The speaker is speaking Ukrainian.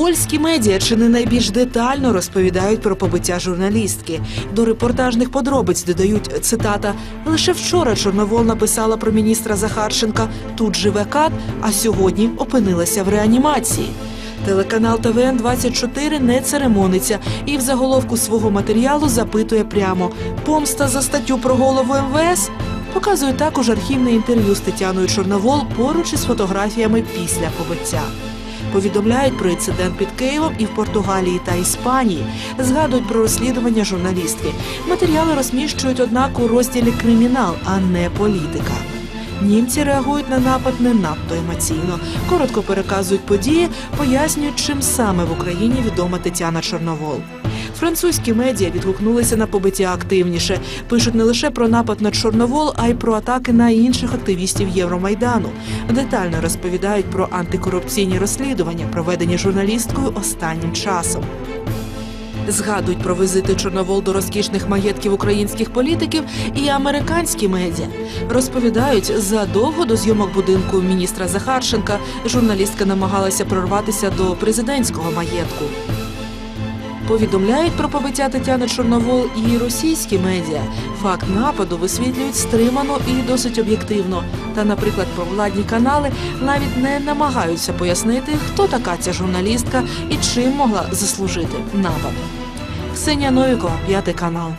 Польські медіа чи не найбільш детально розповідають про побиття журналістки. До репортажних подробиць додають цитата: лише вчора Чорновол написала про міністра Захарченка Тут живе кат, а сьогодні опинилася в реанімації. Телеканал ТВН 24 не церемониться і в заголовку свого матеріалу запитує прямо: помста за статтю про голову МВС. Показує також архівне інтерв'ю з Тетяною Чорновол поруч із фотографіями після побиття. Повідомляють про інцидент під Києвом і в Португалії та Іспанії. Згадують про розслідування журналістки. Матеріали розміщують, однак, у розділі кримінал, а не політика. Німці реагують на напад не надто емоційно. Коротко переказують події, пояснюють, чим саме в Україні відома Тетяна Чорновол. Французькі медіа відгукнулися на побиття активніше. Пишуть не лише про напад на Чорновол, а й про атаки на інших активістів Євромайдану. Детально розповідають про антикорупційні розслідування, проведені журналісткою останнім часом. Згадують про візити Чорновол до розкішних маєтків українських політиків і американські медіа. Розповідають, задовго до зйомок будинку міністра Захарченка журналістка намагалася прорватися до президентського маєтку. Повідомляють про побиття Тетяни Чорновол і російські медіа. Факт нападу висвітлюють стримано і досить об'єктивно. Та, наприклад, провладні канали навіть не намагаються пояснити, хто така ця журналістка і чим могла заслужити напад. Ксенія Новікова, п'ятий канал.